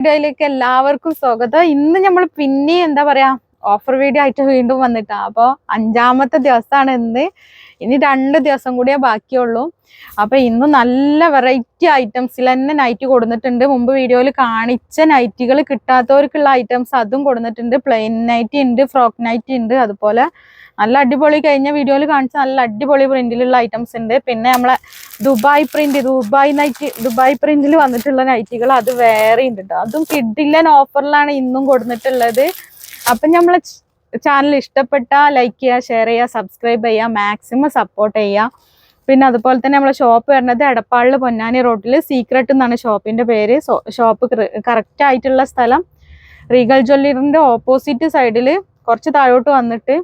വീഡിയോയിലേക്ക് എല്ലാവർക്കും സ്വാഗതം. ഇന്ന് നമ്മൾ പിന്നെ എന്താ പറയാ ഓഫർ വീഡിയോ ആയിട്ട് വീണ്ടും വന്നിട്ടാ. അപ്പൊ അഞ്ചാമത്തെ ദിവസമാണ് ഇന്ന്. ഇനി രണ്ട് ദിവസം കൂടിയേ ബാക്കിയുള്ളൂ. അപ്പൊ ഇന്ന് നല്ല വെറൈറ്റി ഐറ്റംസിൽ തന്നെ നൈറ്റ് കൊടുത്തിട്ടുണ്ട് മുമ്പ് വീഡിയോയിൽ കാണിച്ച നൈറ്റികൾ കിട്ടാത്തവർക്കുള്ള ഐറ്റംസ് അതും കൊടുത്തിട്ടുണ്ട് പ്ലെയിൻ നൈറ്റ് ഉണ്ട് ഫ്രോക്ക് നൈറ്റ് ഉണ്ട് അതുപോലെ നല്ല അടിപൊളി കഴിഞ്ഞ വീഡിയോയിൽ കാണിച്ച നല്ല അടിപൊളി പ്രിന്റിലുള്ള ഐറ്റംസ് ഉണ്ട് പിന്നെ നമ്മളെ Dubai print Dubai night Dubai പ്രിന്റിൽ വന്നിട്ടുള്ള നൈറ്റികൾ അത് വേറെ ഉണ്ട് അതും കിഡില്ലൻ ഓഫറിലാണ് ഇന്നും കൊടുത്തിട്ടുള്ളത് അപ്പം നമ്മളെ ചാനൽ ഇഷ്ടപ്പെട്ട ലൈക്ക് ചെയ്യുക ഷെയർ ചെയ്യുക സബ്സ്ക്രൈബ് ചെയ്യുക മാക്സിമം സപ്പോർട്ട് ചെയ്യുക പിന്നെ അതുപോലെ തന്നെ നമ്മളെ ഷോപ്പ് വരുന്നത് എടപ്പാളിൽ പൊന്നാനി റോഡിൽ സീക്രട്ട് എന്നാണ് ഷോപ്പിന്റെ പേര്. ഷോപ്പ് കറക്റ്റ് ആയിട്ടുള്ള സ്ഥലം. റീഗൽ ജ്വല്ലറിന്റെ ഓപ്പോസിറ്റ് സൈഡിൽ കുറച്ച് താഴോട്ട് വന്നിട്ട്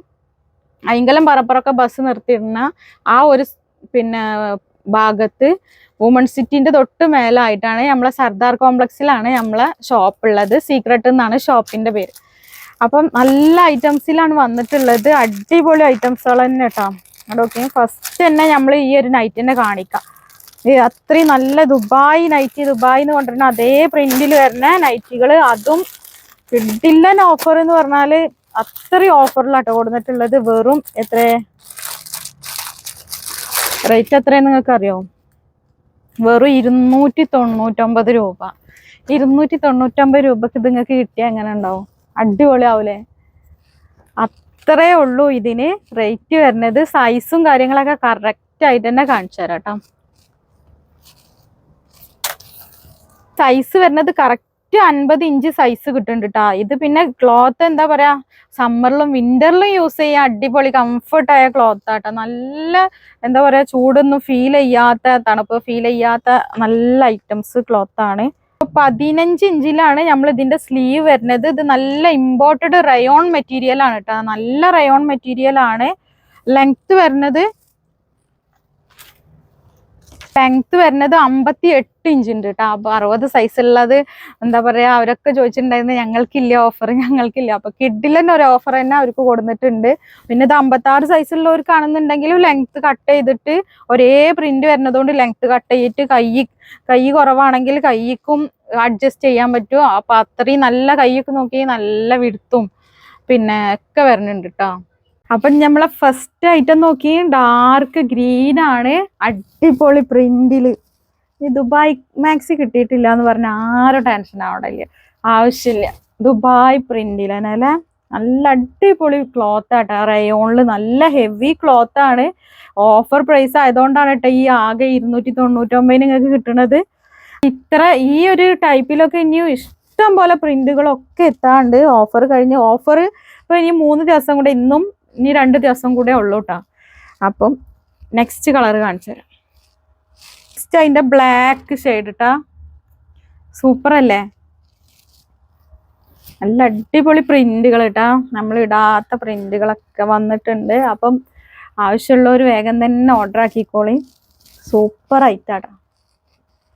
അയങ്കലം പറപ്പുറൊക്കെ ബസ് നിർത്തിയിരുന്ന ആ ഒരു പിന്നെ ഭാഗത്ത് വുമൺ സിറ്റിന്റെ തൊട്ട് മേലായിട്ടാണ് നമ്മളെ സർദാർ കോംപ്ലക്സിലാണ് നമ്മളെ ഷോപ്പ് ഉള്ളത്. സീക്രട്ട് എന്നാണ് ഷോപ്പിന്റെ പേര്. അപ്പം നല്ല ഐറ്റംസിലാണ് വന്നിട്ടുള്ളത്. അടിപൊളി ഐറ്റംസുകൾ തന്നെ കേട്ടോ ഓക്കെ ഫസ്റ്റ് തന്നെ നമ്മൾ ഈ ഒരു നൈറ്റ് തന്നെ കാണിക്കാം. അത്രയും നല്ല ദുബായ് നൈറ്റി ദുബായ് എന്ന് കൊണ്ടുവരുന്ന അതേ പ്രിന്റിൽ വരുന്ന നൈറ്റികൾ അതും കിഡില്ലൻ ഓഫർ എന്ന് പറഞ്ഞാൽ അത്രയും ഓഫറിലാട്ടോ കൊടുത്തിട്ടുള്ളത് വെറും എത്ര? റേറ്റ് എത്രയെന്ന് നിങ്ങൾക്ക് അറിയോ വെറും ഇരുന്നൂറ്റി തൊണ്ണൂറ്റൊമ്പത് രൂപ. ഇരുന്നൂറ്റി തൊണ്ണൂറ്റൊമ്പത് രൂപക്ക് ഇത് നിങ്ങൾക്ക് കിട്ടിയാൽ എങ്ങനെ ഉണ്ടാവും? അടിപൊളിയാവൂലേ? അത്രേ ഉള്ളൂ ഇതിന് റേറ്റ് വരുന്നത്. സൈസും കാര്യങ്ങളൊക്കെ കറക്റ്റ് ആയിട്ട് തന്നെ കാണിച്ചു തരാം കേട്ടോ സൈസ് വരുന്നത് കറക്റ്റ് അൻപത് ഇഞ്ച് സൈസ് കിട്ടുന്നുണ്ട് കേട്ടോ ഇത് പിന്നെ ക്ലോത്ത് എന്താ പറയാ സമ്മറിലും വിന്ററിലും യൂസ് ചെയ്യാൻ അടിപൊളി കംഫർട്ടായ ക്ലോത്ത് ആട്ടോ നല്ല എന്താ പറയാ ചൂടൊന്നും ഫീൽ ചെയ്യാത്ത തണുപ്പ് ഫീൽ ചെയ്യാത്ത നല്ല ഐറ്റംസ് ക്ലോത്ത് ആണ്. പതിനഞ്ച് ഇഞ്ചിലാണ് നമ്മൾ ഇതിന്റെ സ്ലീവ് വരുന്നത്. ഇത് നല്ല ഇമ്പോർട്ടഡ് റയോൺ മെറ്റീരിയൽ ആണ് കേട്ടോ നല്ല റയോൺ മെറ്റീരിയൽ ആണ്. ലെങ്ത് വരുന്നത് ലെങ്ത് വരുന്നത് അമ്പത്തി എട്ട് ഇഞ്ച് ഉണ്ട് കേട്ടോ അപ്പൊ അറുപത് സൈസ് ഉള്ളത് എന്താ പറയാ അവരൊക്കെ ചോദിച്ചിട്ടുണ്ടായിരുന്നു ഞങ്ങൾക്കില്ല ഓഫർ ഞങ്ങൾക്കില്ല. അപ്പൊ കിഡിൽ തന്നെ ഒരു ഓഫർ തന്നെ അവർക്ക് കൊടുത്തിട്ടുണ്ട് പിന്നെ ഇത് അമ്പത്തി ആറ് സൈസ് ഉള്ളവർക്കാണെന്നുണ്ടെങ്കിലും ലെങ്ത് കട്ട് ചെയ്തിട്ട് ഒരേ പ്രിന്റ് വരുന്നതുകൊണ്ട് ലെങ്ത് കട്ട് ചെയ്തിട്ട് കൈ കൈ കുറവാണെങ്കിൽ കൈക്കും അഡ്ജസ്റ്റ് ചെയ്യാൻ പറ്റും. അപ്പൊ അത്രയും നല്ല കൈയൊക്കെ നോക്കി നല്ല വിടുത്തും. പിന്നെ ഒക്കെ വരുന്നുണ്ട് കേട്ടോ അപ്പം നമ്മളെ ഫസ്റ്റ് ഐറ്റം നോക്കി ഡാർക്ക് ഗ്രീൻ ആണ് അടിപൊളി പ്രിന്റിൽ ഈ ദുബായ് മാക്സി കിട്ടിയിട്ടില്ല എന്ന് പറഞ്ഞ ആരും ടെൻഷൻ ആവണില്ല ആവശ്യമില്ല. ദുബായ് പ്രിന്റിൽ പ്രിന്റിലല്ലേ നല്ല അടിപൊളി ക്ലോത്ത് ആട്ടോ റയോണിൽ നല്ല ഹെവി ക്ലോത്ത് ആണ്. ഓഫർ പ്രൈസ് ആയതുകൊണ്ടാണ് കേട്ടോ ഈ ആകെ ഇരുന്നൂറ്റി തൊണ്ണൂറ്റൊമ്പതിന് നിങ്ങൾക്ക് കിട്ടുന്നത് ഇത്ര ഈ ഒരു ടൈപ്പിലൊക്കെ ഇനി ഇഷ്ടം പോലെ പ്രിന്റുകളൊക്കെ എത്താണ്ട്. ഓഫർ കഴിഞ്ഞ് ഓഫർ ഇപ്പൊ ഇനി മൂന്ന് ദിവസം കൂടെ ഇന്നും ഇനി രണ്ട് ദിവസം കൂടെ ഉള്ളൂ കേട്ടോ അപ്പം നെക്സ്റ്റ് കളർ കാണിച്ചു തരാം. നെക്സ്റ്റ് അതിന്റെ ബ്ലാക്ക് ഷെയ്ഡ് കേട്ടോ സൂപ്പർ അല്ലേ? നല്ല അടിപൊളി പ്രിന്റുകൾ കേട്ടാ നമ്മൾ ഇടാത്ത പ്രിന്റുകളൊക്കെ വന്നിട്ടുണ്ട്. അപ്പം ആവശ്യമുള്ളവർ വേഗം തന്നെ ഓർഡർ ആക്കിക്കോളി. സൂപ്പർ ആയിട്ടാട്ടോ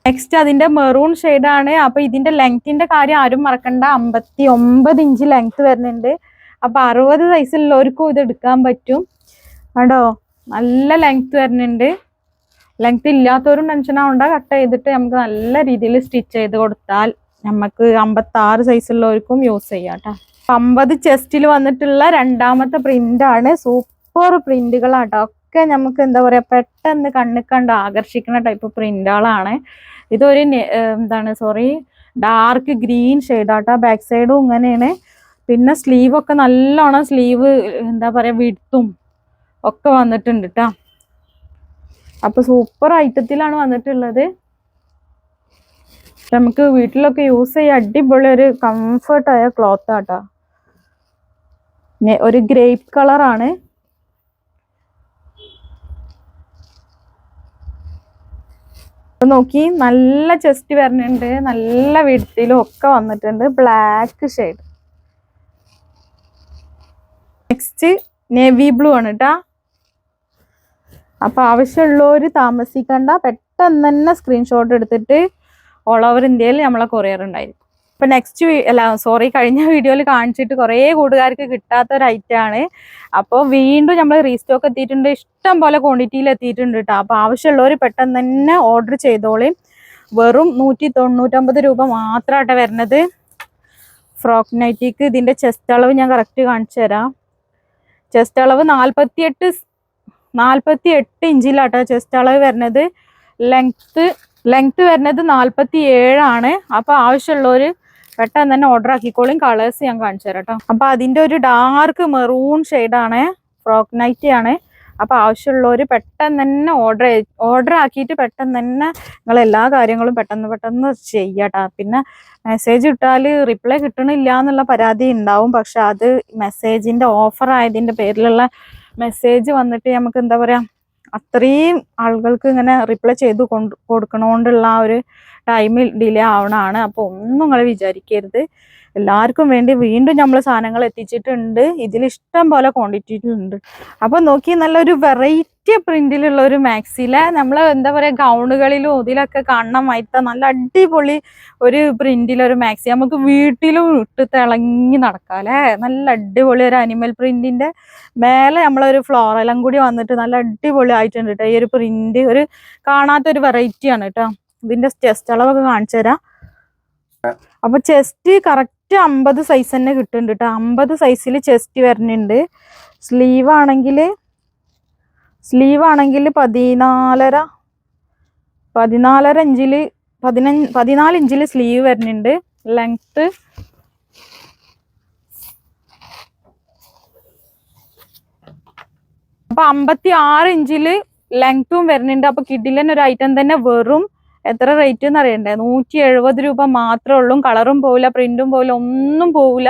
നെക്സ്റ്റ് അതിന്റെ മെറൂൺ ഷെയ്ഡാണ് അപ്പൊ ഇതിന്റെ ലെങ്ത്തിന്റെ കാര്യം ആരും മറക്കണ്ട. അമ്പത്തി ഒമ്പത് ഇഞ്ച് ലെങ്ത് വരുന്നുണ്ട്. അപ്പൊ അറുപത് സൈസുള്ളവർക്കും ഇത് എടുക്കാൻ പറ്റും. കണ്ടോ? നല്ല ലെങ്ത് വരുന്നുണ്ട്. ലെങ്ത് ഇല്ലാത്തവരും ടെൻഷൻ ആവണ്ട. കട്ട് ചെയ്തിട്ട് നമുക്ക് നല്ല രീതിയിൽ സ്റ്റിച്ച് ചെയ്ത് കൊടുത്താൽ നമുക്ക് അമ്പത്തി ആറ് സൈസുള്ളവർക്കും യൂസ് ചെയ്യാം കേട്ടോ അമ്പത് ചെസ്റ്റിൽ വന്നിട്ടുള്ള രണ്ടാമത്തെ പ്രിന്റ് ആണ്. സൂപ്പർ പ്രിന്റുകളാട്ടോ ഒക്കെ നമുക്ക് എന്താ പറയാ പെട്ടെന്ന് കണ്ണ് കണ്ട് ആകർഷിക്കുന്ന ടൈപ്പ് പ്രിന്റുകളാണ് ഇതൊരു എന്താണ് സോറി ഡാർക്ക് ഗ്രീൻ ഷെയ്ഡാട്ടോ ബാക്ക് സൈഡും ഇങ്ങനെയാണ്. പിന്നെ സ്ലീവ് ഒക്കെ നല്ലോണം സ്ലീവ് എന്താ പറയാ വിടുത്തും ഒക്കെ വന്നിട്ടുണ്ട് കേട്ടോ അപ്പൊ സൂപ്പർ ഐറ്റത്തിലാണ് വന്നിട്ടുള്ളത്. നമുക്ക് വീട്ടിലൊക്കെ യൂസ് ചെയ്യാൻ അടിപൊളി ഒരു കംഫർട്ടായ ക്ലോത്ത് ആട്ടോ ഒരു ഗ്രേപ്പ് കളറാണ് നോക്കി നല്ല ചെസ്റ്റ് വരുന്നുണ്ട് നല്ല വിടത്തിലും ഒക്കെ വന്നിട്ടുണ്ട്. Black shade next navy blue ആണ് കേട്ടാ അപ്പൊ ആവശ്യമുള്ളവര് താമസിക്കണ്ട. പെട്ടെന്ന് തന്നെ സ്ക്രീൻഷോട്ട് എടുത്തിട്ട് ഓൾ ഓവർ ഇന്ത്യയിൽ നമ്മളെ കൊറിയർ ഉണ്ടായിരിക്കും. അപ്പൊ നെക്സ്റ്റ് അല്ല സോറി കഴിഞ്ഞ വീഡിയോയിൽ കാണിച്ചിട്ട് കുറേ കൂട്ടുകാർക്ക് കിട്ടാത്ത ഒരു ആണ്. അപ്പോൾ വീണ്ടും നമ്മൾ റീസ്റ്റോക്ക് എത്തിയിട്ടുണ്ട്. ഇഷ്ടം പോലെ ക്വാണ്ടിറ്റിയിൽ എത്തിയിട്ടുണ്ട് കേട്ടോ അപ്പോൾ ആവശ്യമുള്ളവർ പെട്ടെന്ന് തന്നെ ഓർഡർ ചെയ്തോളി. വെറും നൂറ്റി തൊണ്ണൂറ്റമ്പത് രൂപ മാത്രമാട്ടെ വരുന്നത്. ഫ്രോക്ക് നൈറ്റിക്ക് ഇതിന്റെ ചെസ്റ്റ് അളവ് ഞാൻ കറക്റ്റ് കാണിച്ചു തരാം. ചെസ്റ്റ് അളവ് നാൽപ്പത്തിയെട്ട് നാൽപ്പത്തി എട്ട് ഇഞ്ചിലാട്ടോ ചെസ്റ്റ് അളവ് വരുന്നത്. ലെങ്ത്ത് ലെങ്ത്ത് വരുന്നത് നാൽപ്പത്തി ഏഴാണ് അപ്പോൾ ആവശ്യമുള്ളവർ പെട്ടെന്ന് തന്നെ ഓർഡർ ആക്കിക്കോളും. കളേഴ്സ് ഞാൻ കാണിച്ചു തരാം കേട്ടോ അപ്പോൾ അതിന്റെ ഒരു ഡാർക്ക് മെറൂൺ ഷെയ്ഡാണ് ഫ്രോക്ക് നൈറ്റി ആണ്. അപ്പോൾ ആവശ്യമുള്ളവർ പെട്ടെന്ന് തന്നെ ഓർഡർ ഓർഡർ ആക്കിയിട്ട് പെട്ടെന്ന് തന്നെ നിങ്ങൾ എല്ലാ കാര്യങ്ങളും പെട്ടെന്ന് പെട്ടെന്ന് ചെയ്യട്ടാ. പിന്നെ മെസ്സേജ് ഇട്ടാൽ റിപ്ലൈ കിട്ടണില്ല എന്നുള്ള പരാതി ഉണ്ടാവും പക്ഷെ അത് മെസ്സേജിന്റെ ഓഫർ ആയതിന്റെ പേരിലുള്ള മെസ്സേജ് വന്നിട്ട് നമുക്ക് എന്താ പറയുക അത്രയും ആളുകൾക്ക് ഇങ്ങനെ റിപ്ലൈ ചെയ്ത് കൊണ്ട് കൊടുക്കണോണ്ടുള്ള ആ ഒരു ടൈമിൽ ഡിലേ ആവണതാണ് അപ്പോൾ ഒന്നും നിങ്ങൾ വിചാരിക്കരുത്. എല്ലാവർക്കും വേണ്ടി വീണ്ടും നമ്മൾ സാധനങ്ങൾ എത്തിച്ചിട്ടുണ്ട്. ഇതിൽ ഇഷ്ടം പോലെ ക്വാണ്ടിറ്റിയിലുണ്ട് അപ്പോൾ നോക്കി നല്ലൊരു വെറൈറ്റി പ്രിന്റിലുള്ള ഒരു മാക്സിലെ നമ്മൾ എന്താ പറയുക ഗൗണുകളിലും ഇതിലൊക്കെ കാണണം. വൈത്ത നല്ല അടിപൊളി ഒരു പ്രിന്റിലൊരു മാക്സി നമുക്ക് വീട്ടിലും ഇട്ട് തിളങ്ങി നടക്കാം അല്ലേ? നല്ല അടിപൊളി ഒരു അനിമൽ പ്രിന്റിന്റെ മേലെ നമ്മളൊരു ഫ്ലോറെല്ലാം കൂടി വന്നിട്ട് നല്ല അടിപൊളി ആയിട്ടുണ്ട് കേട്ടോ ഈ ഒരു പ്രിന്റ് ഒരു കാണാത്ത ഒരു വെറൈറ്റി ആണ് കേട്ടോ ഇതിന്റെ ചെസ്റ്റ് അളവൊക്കെ കാണിച്ചു തരാം അപ്പൊ ചെസ്റ്റ് കറക്റ്റ് അമ്പത് സൈസ് തന്നെ കിട്ടുന്നുണ്ട് കേട്ടോ അമ്പത് സൈസിൽ ചെസ്റ്റ് വരുന്നുണ്ട്. സ്ലീവ് ആണെങ്കിൽ സ്ലീവ് ആണെങ്കിൽ പതിനാലര പതിനാലര ഇഞ്ചിൽ പതിനഞ്ച് പതിനാല് ഇഞ്ചിൽ സ്ലീവ് വരുന്നുണ്ട്. ലെങ്ത്ത് അപ്പൊ അമ്പത്തി ആറ് ഇഞ്ചിൽ ലെങ്ത്തും വരുന്നുണ്ട്. അപ്പൊ കിഡിലൻ ഒരു ഐറ്റം തന്നെ വെറും എത്ര റേറ്റ് എന്ന് അറിയണ്ടേ? നൂറ്റി എഴുപത് രൂപ മാത്രമേ ഉള്ളൂ. കളറും പോവില്ല പ്രിന്റും പോവില്ല ഒന്നും പോവില്ല.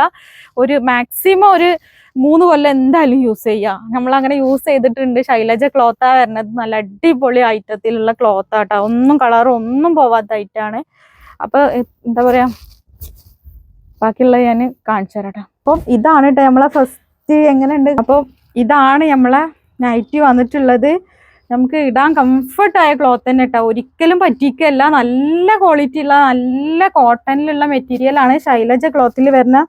ഒരു മാക്സിമം ഒരു മൂന്ന് കൊല്ലം എന്തായാലും യൂസ് ചെയ്യാം. നമ്മൾ അങ്ങനെ യൂസ് ചെയ്തിട്ടുണ്ട്. ശൈലജ ക്ലോത്താ വരുന്നത് നല്ല അടിപൊളി ഐറ്റത്തിലുള്ള ക്ലോത്ത് ആട്ടോ. ഒന്നും കളറും ഒന്നും പോവാത്ത ഐറ്റാണ് അപ്പോൾ എന്താ പറയാ? ബാക്കിയുള്ള ഞാൻ കാണിച്ചു തരാം അപ്പം ഇതാണ് കേട്ടോ നമ്മളെ ഫസ്റ്റ് എങ്ങനെയുണ്ട്? അപ്പം ഇതാണ് നമ്മളെ നൈറ്റി വന്നിട്ടുള്ളത്. നമുക്ക് ഇടാൻ കംഫർട്ടായ ക്ലോത്ത് തന്നെ ഇട്ടാ ഒരിക്കലും പറ്റിക്കല്ല. നല്ല ക്വാളിറ്റി ഉള്ള നല്ല കോട്ടണിലുള്ള മെറ്റീരിയൽ ആണ് ശൈലജ ക്ലോത്തിൽ വരുന്ന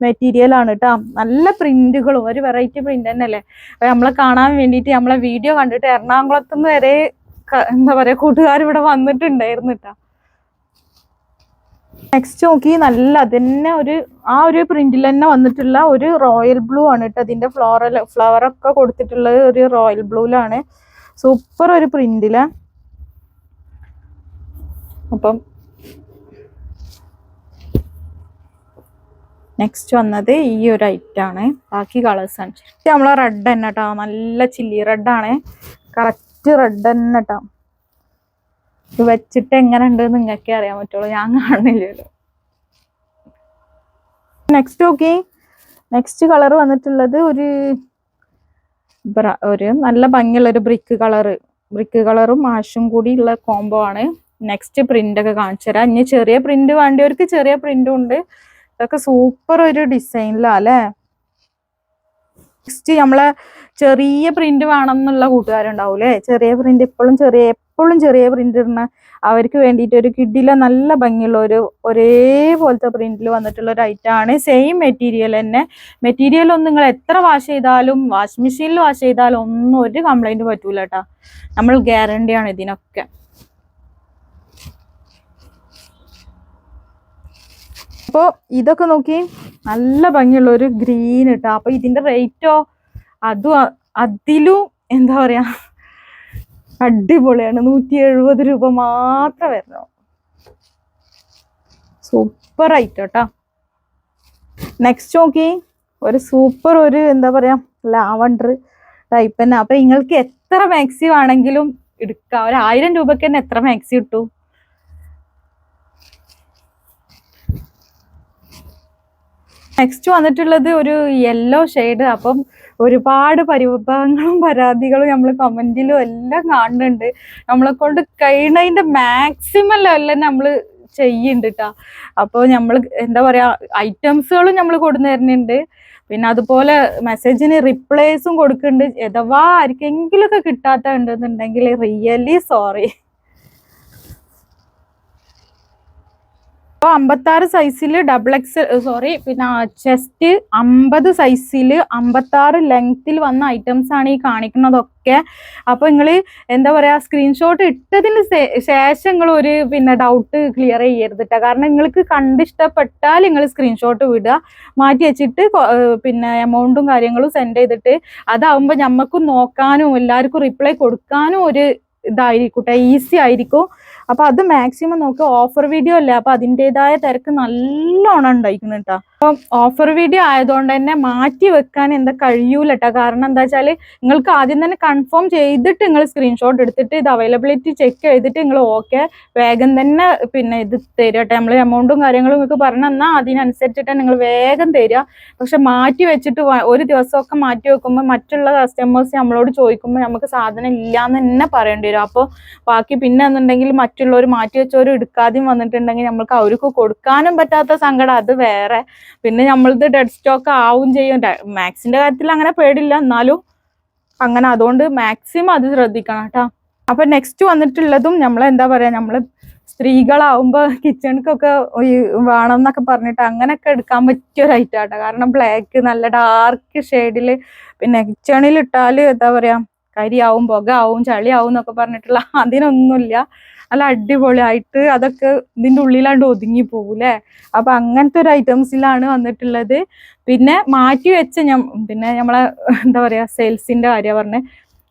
മെറ്റീരിയൽ ആണ് കേട്ടോ നല്ല പ്രിന്റുകളും ഒരു വെറൈറ്റി പ്രിന്റ് തന്നെയല്ലേ അപ്പൊ നമ്മളെ കാണാൻ വേണ്ടിയിട്ട് നമ്മളെ വീഡിയോ കണ്ടിട്ട് എറണാകുളത്ത് നിന്ന് വരെ എന്താ പറയാ കൂട്ടുകാർ ഇവിടെ വന്നിട്ടുണ്ടായിരുന്നു കേട്ടോ നെക്സ്റ്റ് നോക്കി നല്ല അതന്നെ ഒരു ആ ഒരു പ്രിന്റിൽ തന്നെ വന്നിട്ടുള്ള ഒരു റോയൽ ബ്ലൂ ആണ് കേട്ടോ അതിന്റെ ഫ്ലോറൽ ഫ്ലവർ ഒക്കെ കൊടുത്തിട്ടുള്ളത് ഒരു റോയൽ ബ്ലൂലാണ് സൂപ്പർ ഒരു പ്രിന്റിൽ. അപ്പം നെക്സ്റ്റ് വന്നത് ഈ ഒരു ഐറ്റം ആണ്. ബാക്കി കളേഴ്സ് ആണ്. ഇത് നമ്മളെ റെഡ് തന്നെ കേട്ടോ നല്ല ചില്ലി റെഡ് ആണ്. കറക്റ്റ് റെഡ് തന്നെ കേട്ടോ ഇത് വെച്ചിട്ട് എങ്ങനെ ഉണ്ട് നിങ്ങൾക്കേ അറിയാൻ പറ്റുള്ളൂ. ഞാൻ കാണുന്നില്ലല്ലോ. നെക്സ്റ്റ് ഓക്കെ നെക്സ്റ്റ് കളർ വന്നിട്ടുള്ളത് ഒരു ഒരു നല്ല ഭംഗിയുള്ള ഒരു ബ്രിക്ക് കളറ് ബ്രിക്ക് കളറും ആഷും കൂടി ഉള്ള കോംബോ ആണ്. നെക്സ്റ്റ് പ്രിന്റ് ഒക്കെ കാണിച്ചു തരാം. ഇനി ചെറിയ പ്രിന്റ് വേണ്ടിയവർക്ക് ചെറിയ പ്രിന്റും ഉണ്ട്. ഇതൊക്കെ സൂപ്പർ ഒരു ഡിസൈനിലാ അല്ലേ? നെക്സ്റ്റ് നമ്മളെ ചെറിയ പ്രിന്റ് വേണം എന്നുള്ള കൂട്ടുകാരുണ്ടാവൂലേ ചെറിയ പ്രിന്റ് ഇപ്പോഴും ചെറിയ എപ്പോഴും ചെറിയ പ്രിന്റ് ഇടുന്ന അവർക്ക് വേണ്ടിയിട്ട് ഒരു കിഡിലെ നല്ല ഭംഗിയുള്ള ഒരു ഒരേപോലത്തെ പ്രിന്റിൽ വന്നിട്ടുള്ള ഒരു ഐറ്റമാണ് സെയിം മെറ്റീരിയൽ തന്നെ. മെറ്റീരിയൽ ഒന്നും നിങ്ങൾ എത്ര വാഷ് ചെയ്താലും വാഷ് മെഷീനിൽ വാഷ് ചെയ്താലും ഒന്നും ഒരു കംപ്ലൈന്റ് പറ്റൂല കേട്ടാ നമ്മൾ ഗ്യാരണ്ടി ആണ് ഇതിനൊക്കെ. അപ്പോൾ ഇതൊക്കെ നോക്കി നല്ല ഭംഗിയുള്ള ഒരു ഗ്രീൻ ഇട്ടാ അപ്പോൾ ഇതിന്റെ റേറ്റോ അതും അതിലും എന്താ പറയാ അടിപൊളിയാണ്. നൂറ്റി എഴുപത് രൂപ മാത്രം വരണോ. സൂപ്പർ ഐറ്റം കേട്ടോ നെക്സ്റ്റ് നോക്കി. ഒരു സൂപ്പർ ഒരു എന്താ പറയാ ലാവണ്ടർ ടൈപ്പ് തന്നെ. അപ്പൊ നിങ്ങൾക്ക് എത്ര മാക്സി വേണമെങ്കിലും എടുക്കാം. ഒരു ആയിരം രൂപക്ക് തന്നെ എത്ര മാക്സി കിട്ടും നെക്സ്റ്റ് വന്നിട്ടുള്ളത് ഒരു യെല്ലോ ഷെയ്ഡ് അപ്പം ഒരുപാട് പരിഭവങ്ങളും പരാതികളും നമ്മൾ കമന്റിലും എല്ലാം കാണുന്നുണ്ട്. നമ്മളെ കൊണ്ട് കഴിയുന്നതിന്റെ മാക്സിമം ലെവലിൽ നമ്മൾ ചെയ്യുന്നുണ്ട് കേട്ടോ അപ്പോൾ നമ്മൾ എന്താ പറയാ ഐറ്റംസുകളും നമ്മൾ കൊടുന്നു തരുന്നുണ്ട്. പിന്നെ അതുപോലെ മെസ്സേജിന് റിപ്ലൈസും കൊടുക്കുന്നുണ്ട്. അഥവാ ആർക്കെങ്കിലും ഒക്കെ കിട്ടാത്ത ഉണ്ടെന്നുണ്ടെങ്കിൽ റിയലി സോറി അപ്പോൾ അമ്പത്താറ് സൈസിൽ ഡബിൾ എക്സ് സോറി പിന്നെ ചെസ്റ്റ് അമ്പത് സൈസിൽ അമ്പത്താറ് ലെങ്ത്തിൽ വന്ന ഐറ്റംസ് ആണ് ഈ കാണിക്കുന്നതൊക്കെ. അപ്പോൾ നിങ്ങൾ എന്താ പറയുക സ്ക്രീൻഷോട്ട് ഇട്ടതിന് ശേഷം നിങ്ങൾ ഒരു പിന്നെ ഡൗട്ട് ക്ലിയർ ചെയ്യരുത് കേട്ടോ കാരണം നിങ്ങൾക്ക് കണ്ടിഷ്ടപ്പെട്ടാൽ നിങ്ങൾ സ്ക്രീൻഷോട്ട് വിടുക. മാറ്റി വെച്ചിട്ട് പിന്നെ എമൗണ്ടും കാര്യങ്ങളും സെൻഡ് ചെയ്തിട്ട് അതാവുമ്പോൾ നമുക്കും നോക്കാനും എല്ലാവർക്കും റിപ്ലൈ കൊടുക്കാനും ഒരു ഇതായിരിക്കട്ടെ. ഈസി ആയിരിക്കും. അപ്പൊ അത് മാക്സിമം നോക്കുക ഓഫർ വീഡിയോ അല്ലേ? അപ്പൊ അതിന്റെതായ തിരക്ക് നല്ലോണം ഉണ്ടായിരിക്കുന്നു കേട്ടോ. അപ്പം ഓഫർ വീഡിയോ ആയതുകൊണ്ട് തന്നെ മാറ്റി വെക്കാൻ എന്താ കഴിയൂല കേട്ടോ. കാരണം എന്താ വെച്ചാൽ നിങ്ങൾക്ക് ആദ്യം തന്നെ കൺഫേം ചെയ്തിട്ട് നിങ്ങൾ സ്ക്രീൻഷോട്ട് എടുത്തിട്ട് ഇത് അവൈലബിലിറ്റി ചെക്ക് ചെയ്തിട്ട് നിങ്ങൾ ഓക്കെ വേഗം തന്നെ പിന്നെ ഇത് തരിക കേട്ടോ. നമ്മൾ എമൗണ്ടും കാര്യങ്ങളും നിങ്ങൾക്ക് പറഞ്ഞു തന്നാൽ അതിനനുസരിച്ചിട്ട് നിങ്ങൾ വേഗം തരിക. പക്ഷെ മാറ്റി വെച്ചിട്ട് ഒരു ദിവസമൊക്കെ മാറ്റി വെക്കുമ്പോൾ മറ്റുള്ള കസ്റ്റമേഴ്സ് നമ്മളോട് ചോദിക്കുമ്പോൾ നമുക്ക് സാധനം ഇല്ലാന്ന് തന്നെ പറയേണ്ടി വരും. അപ്പോൾ ബാക്കി പിന്നെ എന്നുണ്ടെങ്കിൽ മറ്റുള്ളവർ മാറ്റി വെച്ചവർ എടുക്കാതെയും വന്നിട്ടുണ്ടെങ്കിൽ നമ്മൾക്ക് അവർക്ക് കൊടുക്കാനും പറ്റാത്ത സങ്കടം അത് വേറെ. പിന്നെ നമ്മളത് ഡെഡ് സ്റ്റോക്ക് ആവും ചെയ്യും. മാക്സിന്റെ കാര്യത്തിൽ അങ്ങനെ പേടില്ല എന്നാലും അങ്ങനെ അതുകൊണ്ട് മാക്സിമം അത് ശ്രദ്ധിക്കണം കേട്ടോ. അപ്പൊ നെക്സ്റ്റ് വന്നിട്ടുള്ളതും നമ്മൾ എന്താ പറയാ നമ്മൾ സ്ത്രീകളാവുമ്പോ കിച്ചണിക്കൊക്കെ വേണം എന്നൊക്കെ പറഞ്ഞിട്ട് അങ്ങനെയൊക്കെ എടുക്കാൻ പറ്റിയ ഒരു ഐറ്റം ആട്ടോ. കാരണം ബ്ലാക്ക് നല്ല ഡാർക്ക് ഷെയ്ഡിൽ പിന്നെ കിച്ചണിൽ ഇട്ടാൽ എന്താ പറയാ കരിയാവും പുക ആവും ചളിയാവും എന്നൊക്കെ പറഞ്ഞിട്ടുള്ള അതിനൊന്നുമില്ല. നല്ല അടിപൊളിയായിട്ട് അതൊക്കെ ഇതിന്റെ ഉള്ളിലാണ്ട് ഒതുങ്ങി പോകൂലേ അപ്പൊ അങ്ങനത്തെ ഒരു ഐറ്റംസിലാണ് വന്നിട്ടുള്ളത്. പിന്നെ മാറ്റി വെച്ച ഞാൻ പിന്നെ നമ്മളെ എന്താ പറയാ സെയിൽസിന്റെ കാര്യം പറഞ്ഞ്.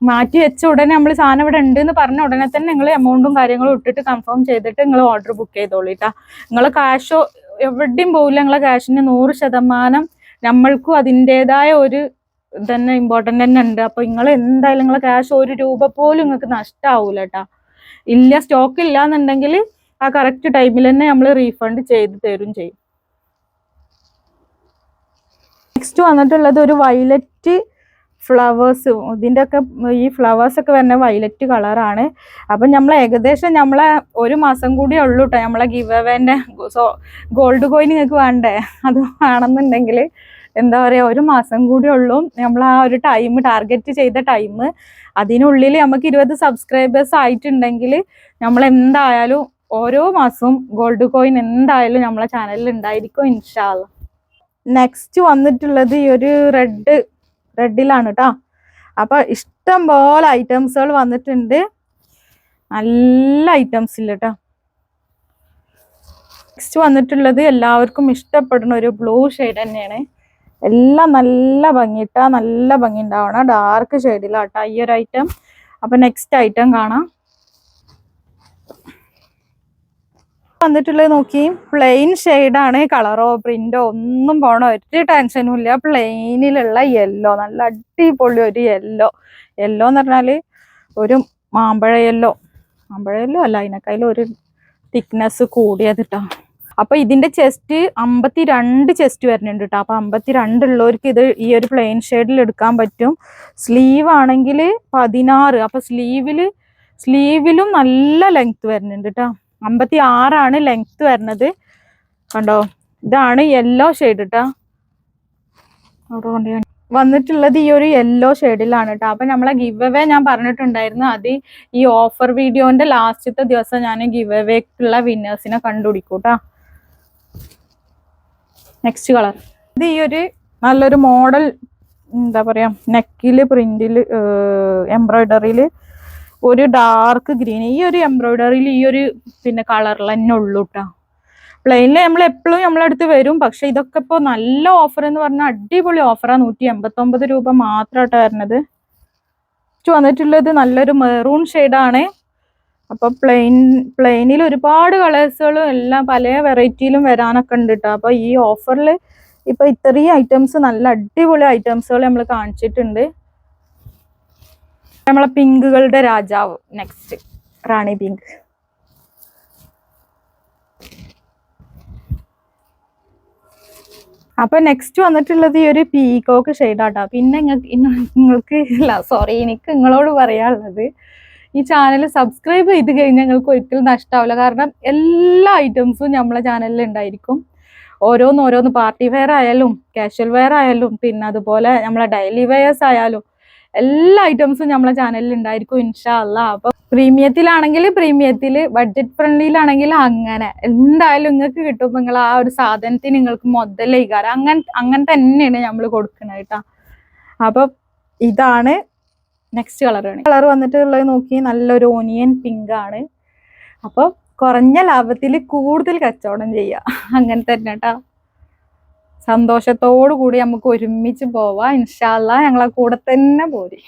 മാറ്റി വെച്ച ഉടനെ നമ്മൾ സാധനം ഇവിടെ ഉണ്ട് എന്ന് പറഞ്ഞ ഉടനെ തന്നെ നിങ്ങൾ എമൗണ്ടും കാര്യങ്ങളും ഇട്ടിട്ട് കൺഫേം ചെയ്തിട്ട് നിങ്ങൾ ഓർഡർ ബുക്ക് ചെയ്തോളൂ ചെയ്തോളിട്ടാ നിങ്ങൾ ക്യാഷോ എവിടെയും പോകില്ല നിങ്ങളെ ക്യാഷിന് നൂറ് ശതമാനം നമ്മൾക്കും അതിന്റെതായ ഒരു തന്നെ ഇമ്പോർട്ടന്റ് തന്നെ ഉണ്ട്. അപ്പോൾ നിങ്ങൾ എന്തായാലും നിങ്ങളെ ക്യാഷ് ഒരു രൂപ പോലും നിങ്ങൾക്ക് നഷ്ടമാവൂല കേട്ടാ ഇല്ല സ്റ്റോക്ക് ഇല്ല എന്നുണ്ടെങ്കിൽ ആ കറക്റ്റ് ടൈമിൽ തന്നെ നമ്മൾ റീഫണ്ട് ചെയ്ത് തരും ചെയ്യും. നെക്സ്റ്റ് വന്നിട്ടുള്ളത് ഒരു വയലറ്റ് ഫ്ലവേഴ്സ് ഇതിന്റെ ഒക്കെ ഈ ഫ്ലവേഴ്സ് ഒക്കെ വരുന്ന വയലറ്റ് കളറാണ് അപ്പം നമ്മൾ ഏകദേശം നമ്മളെ ഒരു മാസം കൂടി ഉള്ളൂ കേട്ടോ നമ്മളെ ഗിവ് അവേന്റെ സോ ഗോൾഡ് കോയിൻ നിങ്ങൾക്ക് വേണ്ടേ? അത് വേണമെന്നുണ്ടെങ്കിൽ എന്താ പറയുക ഒരു മാസം കൂടി ഉള്ളൂ. നമ്മൾ ആ ഒരു ടൈം ടാർഗറ്റ് ചെയ്ത ടൈം അതിനുള്ളിൽ നമുക്ക് ഇരുപത് സബ്സ്ക്രൈബേഴ്സ് ആയിട്ടുണ്ടെങ്കിൽ നമ്മൾ എന്തായാലും ഓരോ മാസവും ഗോൾഡ് കോയിൻ എന്തായാലും നമ്മളെ ചാനലിൽ ഉണ്ടായിരിക്കും ഇൻഷാല്ല നെക്സ്റ്റ് വന്നിട്ടുള്ളത് ഈ ഒരു റെഡ് റെഡിലാണ് കേട്ടോ അപ്പൊ ഇഷ്ടം പോലെ ഐറ്റംസുകൾ വന്നിട്ടുണ്ട്. നല്ല ഐറ്റംസ് ഇല്ല കേട്ടോ നെക്സ്റ്റ് വന്നിട്ടുള്ളത് എല്ലാവർക്കും ഇഷ്ടപ്പെടുന്ന ഒരു ബ്ലൂ ഷെയ്ഡ് തന്നെയാണ്. എല്ലാം നല്ല ഭംഗിയിട്ട നല്ല ഭംഗി ഉണ്ടാവണം ഡാർക്ക് ഷെയ്ഡിലാട്ടോ ഈ ഒരു ഐറ്റം അപ്പൊ നെക്സ്റ്റ് ഐറ്റം കാണാം. വന്നിട്ടുള്ളത് നോക്കി. പ്ലെയിൻ ആണ്. കളറോ പ്രിന്റോ ഒന്നും പോണ ഒരു ടെൻഷനും ഇല്ല. പ്ലെയിനിലുള്ള യെല്ലോ നല്ല അടിപൊളി ഒരു യെല്ലോ യെല്ലോ എന്ന് പറഞ്ഞാൽ ഒരു മാമ്പഴ യെല്ലോ മാമ്പഴ യെല്ലോ അല്ല അതിനേക്കാളും ഒരു തിക്നെസ് കൂടിയത് ട്ടോ. അപ്പൊ ഇതിന്റെ ചെസ്റ്റ് അമ്പത്തി രണ്ട് ചെസ്റ്റ് വരുന്നുണ്ട് കേട്ടോ അപ്പൊ അമ്പത്തി രണ്ട് ഉള്ളവർക്ക് ഇത് ഈ ഒരു പ്ലെയിൻ ഷെയ്ഡിൽ എടുക്കാൻ പറ്റും. സ്ലീവ് ആണെങ്കിൽ പതിനാറ്. അപ്പൊ സ്ലീവിൽ സ്ലീവിലും നല്ല ലെങ്ത് വരുന്നുണ്ട് കേട്ടോ അമ്പത്തി ആറാണ് ലെങ്ത് വരുന്നത്. കണ്ടോ? ഇതാണ് യെല്ലോ ഷെയ്ഡ് കേട്ടോ വന്നിട്ടുള്ളത് ഈ ഒരു യെല്ലോ ഷെയ്ഡിലാണ് കേട്ടോ അപ്പൊ നമ്മളെ ഗിവ് അവേ ഞാൻ പറഞ്ഞിട്ടുണ്ടായിരുന്നു. അത് ഈ ഓഫർ വീഡിയോന്റെ ലാസ്റ്റത്തെ ദിവസം ഞാൻ ഗിവ് അവേക്കുള്ള വിന്നേഴ്സിനെ കണ്ടുപിടിക്കും കേട്ടോ നെക്സ്റ്റ് കളർ ഇത് ഈ ഒരു നല്ലൊരു മോഡൽ എന്താ പറയാ നെക്കിൽ പ്രിന്റിൽ എംബ്രോയിഡറിയിൽ ഒരു ഡാർക്ക് ഗ്രീൻ ഈ ഒരു എംബ്രോയിഡറിയിൽ ഈ ഒരു പിന്നെ കളറിൽ തന്നെ ഉള്ളൂ കേട്ടോ പ്ലെയിനിൽ നമ്മൾ എപ്പോഴും നമ്മളടുത്ത് വരും. പക്ഷെ ഇതൊക്കെ ഇപ്പോൾ നല്ല ഓഫർ എന്ന് പറഞ്ഞാൽ അടിപൊളി ഓഫറാണ് നൂറ്റി എൺപത്തൊമ്പത് രൂപ മാത്രമായിട്ട് നെക്സ്റ്റ് വന്നിട്ടുള്ളത് നല്ലൊരു മെറൂൺ ഷെയ്ഡാണ് അപ്പൊ പ്ലെയിൻ പ്ലെയിനിൽ ഒരുപാട് കളേഴ്സുകളും എല്ലാം പല വെറൈറ്റിയിലും വരാനൊക്കെ ഉണ്ട് കേട്ടോ അപ്പൊ ഈ ഓഫറിൽ ഇപ്പൊ ഇത്രയും ഐറ്റംസ് നല്ല അടിപൊളി ഐറ്റംസുകൾ നമ്മൾ കാണിച്ചിട്ടുണ്ട്. നമ്മളെ പിങ്കുകളുടെ രാജാവ് നെക്സ്റ്റ് റാണി പിങ്ക്. അപ്പൊ നെക്സ്റ്റ് വന്നിട്ടുള്ളത് ഈ ഒരു പീകോക്ക് ഷെയ്ഡാട്ടാ പിന്നെ നിങ്ങൾക്ക് നിങ്ങൾക്ക് ഇല്ല സോറി എനിക്ക് നിങ്ങളോട് പറയാനുള്ളത് ഈ ചാനൽ സബ്സ്ക്രൈബ് ചെയ്ത് കഴിഞ്ഞാൽ ഞങ്ങൾക്ക് ഒരിക്കലും നഷ്ടാവില്ല. കാരണം എല്ലാ ഐറ്റംസും നമ്മളെ ചാനലിൽ ഉണ്ടായിരിക്കും ഓരോന്ന് ഓരോന്ന് പാർട്ടി വെയർ ആയാലും കാഷ്വൽ വെയർ ആയാലും പിന്നെ അതുപോലെ നമ്മളെ ഡെയിലി വെയേഴ്സ് ആയാലും എല്ലാ ഐറ്റംസും നമ്മളെ ചാനലിൽ ഉണ്ടായിരിക്കും ഇൻഷാ അല്ല. അപ്പൊ പ്രീമിയത്തിലാണെങ്കിൽ പ്രീമിയത്തിൽ ബഡ്ജറ്റ് ഫ്രണ്ട്ലിയിലാണെങ്കിൽ അങ്ങനെ. എന്തായാലും നിങ്ങൾക്ക് കിട്ടുമ്പോൾ നിങ്ങൾ ആ ഒരു സാധനത്തിന് നിങ്ങൾക്ക് മുതലേക്കാരം അങ്ങനെ അങ്ങനെ തന്നെയാണ് നമ്മൾ കൊടുക്കുന്നത് കേട്ടോ. അപ്പൊ ഇതാണ് നെക്സ്റ്റ് കളറാണ് കളർ വന്നിട്ടുള്ളത് നോക്കി നല്ലൊരു ഓനിയൻ പിങ്ക് ആണ്. അപ്പോൾ കുറഞ്ഞ ലാഭത്തിൽ കൂടുതൽ കച്ചവടം ചെയ്യുക അങ്ങനെ തന്നെ കേട്ടോ സന്തോഷത്തോടു കൂടി നമുക്ക് ഒരുമിച്ച് പോവാം. ഇൻഷാല്ല ഞങ്ങളെ കൂടെ തന്നെ പോരി.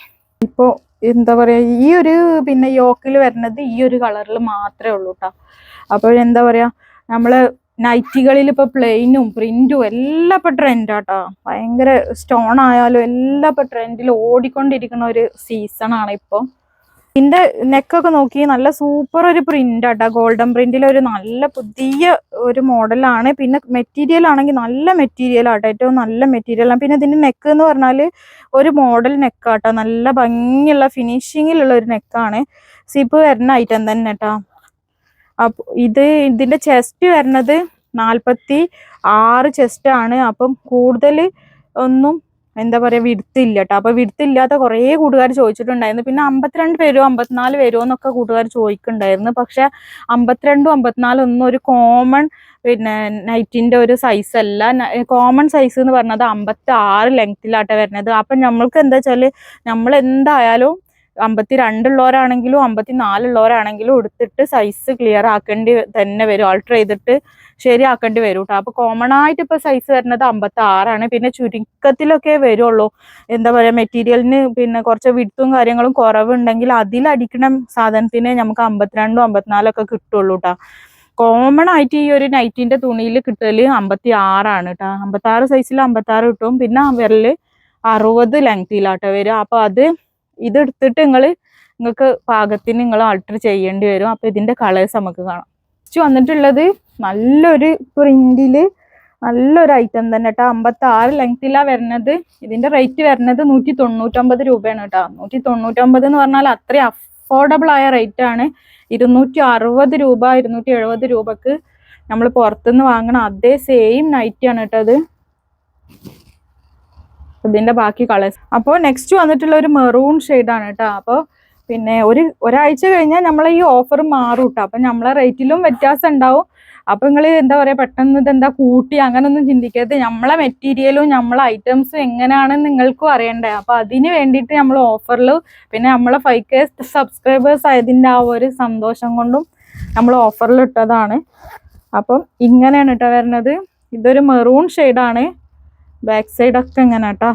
ഇപ്പോ എന്താ പറയാ ഈ ഒരു പിന്നെ യോക്കിൽ വരുന്നത് ഈ ഒരു കളറിൽ മാത്രമേ ഉള്ളൂ കേട്ടോ അപ്പോൾ എന്താ പറയാ നമ്മൾ നൈറ്റികളിൽ ഇപ്പൊ പ്ലെയിനും പ്രിന്റും എല്ലാം ഇപ്പൊ ട്രെൻഡാട്ടോ ഭയങ്കര സ്റ്റോൺ ആയാലും എല്ലാം ഇപ്പൊ ട്രെൻഡിൽ ഓടിക്കൊണ്ടിരിക്കുന്ന ഒരു സീസൺ ആണ് ഇപ്പൊ. ഇതിന്റെ നെക്കൊക്കെ നോക്കി നല്ല സൂപ്പർ ഒരു പ്രിന്റ് ആട്ടോ. ഗോൾഡൻ പ്രിന്റിൽ ഒരു നല്ല പുതിയ ഒരു മോഡലാണ് പിന്നെ മെറ്റീരിയൽ ആണെങ്കിൽ നല്ല മെറ്റീരിയൽ ആട്ടോ. ഏറ്റവും നല്ല മെറ്റീരിയൽ ആണ്. പിന്നെ ഇതിന്റെ നെക്ക് എന്ന് പറഞ്ഞാൽ ഒരു മോഡൽ നെക്കാട്ടോ നല്ല ഭംഗിയുള്ള ഫിനിഷിങ്ങിലുള്ള ഒരു നെക്കാണ് സിപ്പ് വരുന്ന ഐറ്റം തന്നെ കേട്ടോ ഇത് ഇതിന്റെ ചെസ്റ്റ് വരുന്നത് നാൽപ്പത്തി ആറ് ചെസ്റ്റ് ആണ്. അപ്പം കൂടുതൽ ഒന്നും എന്താ പറയാ വിടുത്തില്ല കേട്ടോ അപ്പൊ വിടുത്തില്ലാത്ത കുറേ കൂട്ടുകാർ ചോദിച്ചിട്ടുണ്ടായിരുന്നു. പിന്നെ അമ്പത്തിരണ്ട് പേരോ അമ്പത്തിനാല് പേരോ എന്നൊക്കെ കൂട്ടുകാർ ചോദിക്കുന്നുണ്ടായിരുന്നു. പക്ഷെ അമ്പത്തിരണ്ടും അമ്പത്തിനാലും ഒന്നും ഒരു കോമൺ പിന്നെ നൈറ്റിന്റെ ഒരു സൈസ് അല്ല. കോമൺ സൈസ് എന്ന് പറഞ്ഞത് അമ്പത്തി ആറ് ലെങ്ത്തിലാട്ടെ വരുന്നത്. അപ്പൊ നമ്മൾക്ക് എന്താ വെച്ചാൽ നമ്മൾ എന്തായാലും അമ്പത്തി രണ്ടുള്ളവരാണെങ്കിലും അമ്പത്തി നാലുള്ളവരാണെങ്കിലും എടുത്തിട്ട് സൈസ് ക്ലിയർ ആക്കേണ്ടി തന്നെ വരും. ആൾട്ടർ ചെയ്തിട്ട് ശരിയാക്കേണ്ടി വരും കേട്ടോ അപ്പൊ കോമൺ ആയിട്ട് ഇപ്പൊ സൈസ് വരുന്നത് അമ്പത്തി ആറാണ് പിന്നെ ചുരുക്കത്തിലൊക്കെ വരുള്ളൂ. എന്താ പറയാ മെറ്റീരിയലിന് പിന്നെ കുറച്ച് വിട്ടും കാര്യങ്ങളും കുറവുണ്ടെങ്കിൽ അതിലടിക്കണ സാധനത്തിന് നമുക്ക് അമ്പത്തിരണ്ടും അമ്പത്തിനാലും ഒക്കെ കിട്ടുള്ളൂ കേട്ടോ കോമൺ ആയിട്ട് ഈ ഒരു നൈറ്റിന്റെ തുണിയിൽ കിട്ടൽ അമ്പത്തി ആറാണ് കേട്ടോ അമ്പത്തി ആറ് സൈസിൽ അമ്പത്തി ആറ് കിട്ടും. പിന്നെ വിരൽ അറുപത് ലെങ്തിലാട്ടോ വരും അപ്പൊ അത് ഇതെടുത്തിട്ട് നിങ്ങൾ നിങ്ങൾക്ക് പാകത്തിന് നിങ്ങൾ ആൾട്ടർ ചെയ്യേണ്ടി വരും. അപ്പം ഇതിന്റെ കളേഴ്സ് നമുക്ക് കാണാം. ഫസ്റ്റ് വന്നിട്ടുള്ളത് നല്ലൊരു പ്രിന്റിൽ നല്ലൊരു ഐറ്റം തന്നെ കേട്ടോ അമ്പത്തി ആറ് ലെങ്ത്തിലാണ് വരുന്നത് ഇതിന്റെ റേറ്റ് വരുന്നത് നൂറ്റി തൊണ്ണൂറ്റൊമ്പത് രൂപയാണ് കേട്ടോ നൂറ്റി തൊണ്ണൂറ്റൊമ്പത് എന്ന് പറഞ്ഞാൽ അത്രയും അഫോർഡബിൾ ആയ റേറ്റ് ആണ്. ഇരുന്നൂറ്റി അറുപത് രൂപ ഇരുന്നൂറ്റി എഴുപത് രൂപക്ക് നമ്മൾ പുറത്തുനിന്ന് വാങ്ങണം അതേ സെയിം നൈറ്റി ആണ് കേട്ടോ അത് ഇതിന്റെ ബാക്കി കളേഴ്സ് അപ്പോൾ നെക്സ്റ്റ് വന്നിട്ടുള്ള ഒരു മെറൂൺ ആണ് കേട്ടോ അപ്പോൾ പിന്നെ ഒരു ഒരാഴ്ച കഴിഞ്ഞാൽ നമ്മൾ ഈ ഓഫർ മാറും കേട്ടോ അപ്പം നമ്മളെ റേറ്റിലും വ്യത്യാസം ഉണ്ടാവും. അപ്പൊ നിങ്ങൾ എന്താ പറയാ പെട്ടെന്ന് ഇതെന്താ കൂട്ടി അങ്ങനൊന്നും ചിന്തിക്കരുത്. നമ്മളെ മെറ്റീരിയലും നമ്മളെ ഐറ്റംസും എങ്ങനെയാണെന്ന് നിങ്ങൾക്കും അറിയണ്ടേ. അപ്പൊ അതിന് വേണ്ടിയിട്ട് നമ്മൾ ഓഫറിൽ പിന്നെ നമ്മളെ ഫൈവ് കെ സബ്സ്ക്രൈബേഴ്സ് ആയതിന്റെ ആ ഒരു സന്തോഷം കൊണ്ടും നമ്മൾ ഓഫറിൽ ഇട്ടതാണ്. അപ്പം ഇങ്ങനെയാണ് കേട്ടോ വരുന്നത് ഇതൊരു മെറൂൺ ആണ്. ബാക്ക് സൈഡൊക്കെ ഇങ്ങനെ കേട്ടോ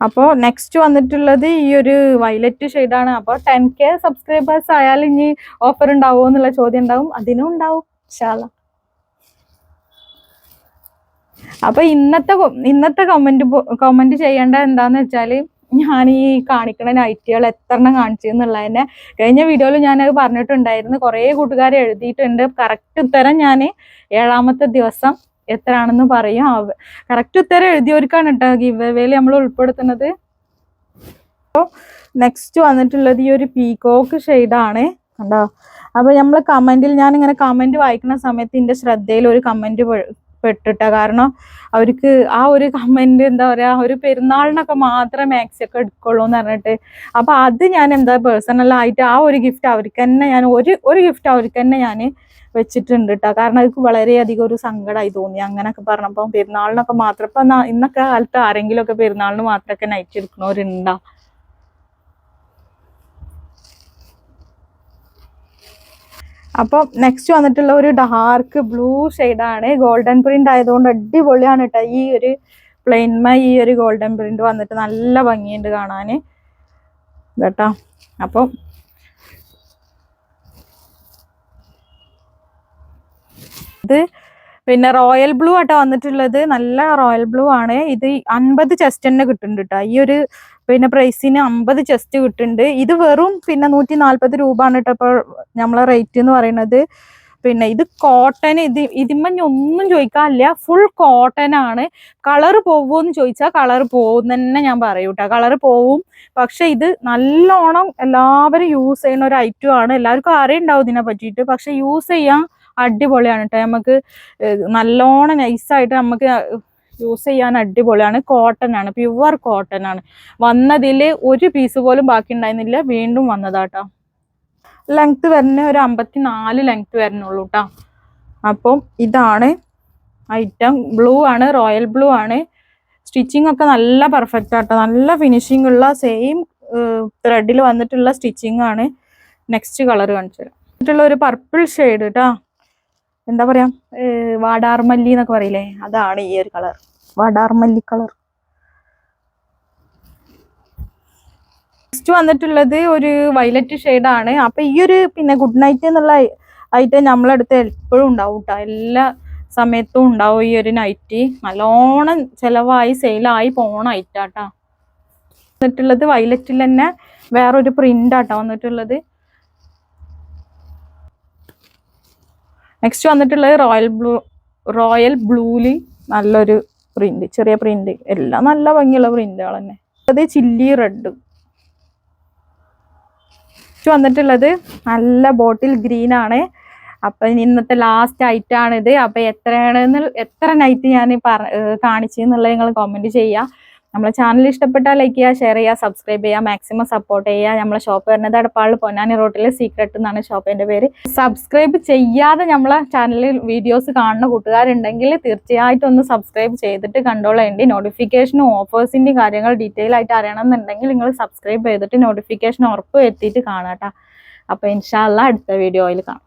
അപ്പോൾ നെക്സ്റ്റ് വന്നിട്ടുള്ളത് ഈ ഒരു വയലറ്റ് ഷെയ്ഡാണ് അപ്പോൾ ടെൻ കെ സബ്സ്ക്രൈബേഴ്സ് ആയാലും ഇനി ഓഫർ ഉണ്ടാവുമോ എന്നുള്ള ചോദ്യം ഉണ്ടാവും. അതിനും ഉണ്ടാവും ശാല അപ്പൊ ഇന്നത്തെ ഇന്നത്തെ കമന്റ് കമന്റ് ചെയ്യേണ്ട എന്താന്ന് വെച്ചാൽ ഞാൻ ഈ കാണിക്കണ നൈറ്റികൾ എത്രണ്ണം കാണിച്ചു എന്നുള്ളതിനെ കഴിഞ്ഞ വീഡിയോയിൽ ഞാനത് പറഞ്ഞിട്ടുണ്ടായിരുന്നു. കുറേ കൂട്ടുകാർ എഴുതിയിട്ടുണ്ട്. കറക്റ്റ് ഉത്തരം ഞാൻ ഏഴാമത്തെ ദിവസം എത്രയാണെന്ന് പറയും. കറക്റ്റ് ഉത്തരം എഴുതിയവർക്കാണ് കേട്ടോ ഗിവ് അവേയിൽ നമ്മൾ ഉൾപ്പെടുത്തുന്നത്. അപ്പോൾ നെക്സ്റ്റ് വന്നിട്ടുള്ളത് ഈ ഒരു പീകോക്ക് ഷെയ്ഡാണ് കണ്ടോ? അപ്പോൾ നമ്മൾ കമന്റിൽ ഞാൻ ഇങ്ങനെ കമന്റ് വായിക്കുന്ന സമയത്ത് എന്റെ ശ്രദ്ധയിൽ ഒരു കമന്റ് പെട്ടിട്ട കാരണം അവർക്ക് ആ ഒരു കമന്റ് എന്താ പറയാ ഒരു പെരുന്നാളിനൊക്കെ മാത്രമേ മാക്സി ഒക്കെ എടുക്കുള്ളൂ എന്ന് പറഞ്ഞിട്ട്. അപ്പൊ അത് ഞാൻ എന്താ പേഴ്സണൽ ആയിട്ട് ആ ഒരു ഗിഫ്റ്റ് അവർക്ക് തന്നെ ഞാൻ ഒരു ഒരു ഗിഫ്റ്റ് അവർക്ക് തന്നെ ഞാൻ വെച്ചിട്ടുണ്ട് കേട്ടോ കാരണം അവർക്ക് വളരെയധികം ഒരു സങ്കടമായി തോന്നി അങ്ങനെയൊക്കെ പറഞ്ഞപ്പോൾ പെരുന്നാളിനൊക്കെ മാത്രം. ഇപ്പൊ ഇന്നൊക്കെ കാലത്ത് ആരെങ്കിലും ഒക്കെ പെരുന്നാളിന് മാത്രമൊക്കെ നൈറ്റ് അപ്പോൾ നെക്സ്റ്റ് വന്നിട്ടുള്ള ഒരു ഡാർക്ക് ബ്ലൂ ആണ്. ഗോൾഡൻ പ്രിന്റ് ആയതുകൊണ്ട് അടിപൊളിയാണ് കേട്ടോ ഈ ഒരു പ്ലെയിൻമ ഈ ഒരു ഗോൾഡൻ പ്രിന്റ് വന്നിട്ട് നല്ല ഭംഗിയുണ്ട് കാണാൻ കേട്ടോ അപ്പം ഇത് പിന്നെ റോയൽ ബ്ലൂ ആട്ടോ വന്നിട്ടുള്ളത്. നല്ല റോയൽ ബ്ലൂ ആണ്. ഇത് അൻപത് ചെസ്റ്റ് തന്നെ കിട്ടുന്നുണ്ട് കേട്ടോ ഈ ഒരു പിന്നെ പ്രൈസിന് അമ്പത് ചെസ്റ്റ് കിട്ടുന്നുണ്ട്. ഇത് വെറും പിന്നെ നൂറ്റി നാല്പത് രൂപ ആണ് കേട്ടോ ഇപ്പോൾ നമ്മളെ റേറ്റ് എന്ന് പറയുന്നത് പിന്നെ ഇത് കോട്ടൺ ഇത് ഇതിമ്മ ഒന്നും ചോദിക്കാനില്ല. ഫുൾ കോട്ടൺ ആണ്. കളർ പോവുമെന്ന് ചോദിച്ചാൽ കളർ പോകും തന്നെ ഞാൻ പറയൂ കേട്ടോ കളർ പോവും. പക്ഷെ ഇത് നല്ലോണം എല്ലാവരും യൂസ് ചെയ്യുന്ന ഒരു ഐറ്റം ആണ്. എല്ലാവർക്കും അറിയുണ്ടാവും ഇതിനെ പറ്റിയിട്ട്. പക്ഷെ യൂസ് ചെയ്യാൻ അടിപൊളിയാണ് കേട്ടോ നമുക്ക് നല്ലോണം നൈസായിട്ട് നമുക്ക് യൂസ് ചെയ്യാൻ അടിപൊളിയാണ്. കോട്ടൺ ആണ്. പ്യുവർ കോട്ടൺ ആണ്. വന്നതിൽ ഒരു പീസ് പോലും ബാക്കി ഉണ്ടായിരുന്നില്ല വീണ്ടും വന്നതാട്ടോ. ലെങ്ത് വരുന്ന ഒരു അമ്പത്തി നാല് ലെങ്ത് വരുന്നുള്ളൂ കേട്ടോ അപ്പം ഇതാണ് ഐറ്റം ബ്ലൂ ആണ് റോയൽ ബ്ലൂ ആണ്. സ്റ്റിച്ചിങ് ഒക്കെ നല്ല പെർഫെക്റ്റ് ആട്ടോ. നല്ല ഫിനിഷിംഗ് ഉള്ള സെയിം ത്രെഡിൽ വന്നിട്ടുള്ള സ്റ്റിച്ചിങ് ആണ്. നെക്സ്റ്റ് കളർ കാണിച്ചു തരാം ഒരു പർപ്പിൾ ഷെയ്ഡ് കേട്ടോ എന്താ പറയാ? വാടാർമല്ലി എന്നൊക്കെ പറയില്ലേ? അതാണ് ഈ ഒരു കളർ. വാടാർമല്ലി കളർ. നെക്സ്റ്റ് വന്നിട്ടുള്ളത് ഒരു വയലറ്റ് ആണ്. അപ്പൊ ഈ ഒരു പിന്നെ ഗുഡ് നൈറ്റ് എന്നുള്ള ഐറ്റം നമ്മളടുത്ത് എപ്പോഴും ഉണ്ടാവും കേട്ടോ എല്ലാ സമയത്തും ഉണ്ടാവും ഈ ഒരു നൈറ്റ് നല്ലോണം ചെലവായി സെയിലായി പോണ ഐറ്റാട്ടാ വന്നിട്ടുള്ളത് വയലറ്റിൽ തന്നെ വേറൊരു പ്രിന്റ് ആട്ടോ വന്നിട്ടുള്ളത്. നെക്സ്റ്റ് വന്നിട്ടുള്ളത് റോയൽ ബ്ലൂ റോയൽ ബ്ലൂലി നല്ലൊരു പ്രിന്റ് ചെറിയ പ്രിന്റ് എല്ലാം നല്ല ഭംഗിയുള്ള പ്രിന്റുകൾ തന്നെ അത് ചില്ലി റെഡ് വന്നിട്ടുള്ളത് നല്ല ബോട്ടിൽ ഗ്രീൻ ആണ്. അപ്പൊ ഇന്നത്തെ ലാസ്റ്റ് ഐറ്റം ആണ് ഇത് അപ്പൊ എത്രയാണ് എത്ര നൈറ്റ് ഞാൻ കാണിച്ചെന്നുള്ളത് നിങ്ങൾ കമന്റ് ചെയ്യുക നമ്മളെ ചാനൽ ഇഷ്ടപ്പെട്ടാൽ ലൈക്ക് ചെയ്യുക ഷെയർ ചെയ്യുക സബ്സ്ക്രൈബ് ചെയ്യുക മാക്സിമം സപ്പോർട്ട് ചെയ്യുക. നമ്മളെ ഷോപ്പ് വരുന്നത് അടപ്പാളിൽ പൊന്നാനി റോട്ടിലെ സീക്രട്ട് എന്നാണ് ഷോപ്പിന്റെ പേര്. സബ്സ്ക്രൈബ് ചെയ്യാതെ നമ്മളെ ചാനലിൽ വീഡിയോസ് കാണുന്ന കൂട്ടുകാരുണ്ടെങ്കിൽ തീർച്ചയായിട്ടും ഒന്ന് സബ്സ്ക്രൈബ് ചെയ്തിട്ട് കണ്ടോളേണ്ടി നോട്ടിഫിക്കേഷനും ഓഫേഴ്സിന്റെയും കാര്യങ്ങൾ ഡീറ്റെയിൽ ആയിട്ട് അറിയണമെന്നുണ്ടെങ്കിൽ നിങ്ങൾ സബ്സ്ക്രൈബ് ചെയ്തിട്ട് നോട്ടിഫിക്കേഷൻ ഉറപ്പ് എത്തിയിട്ട് കാണാം കേട്ടോ അപ്പൊ ഇൻഷാല്ല അടുത്ത വീഡിയോയിൽ കാണാം.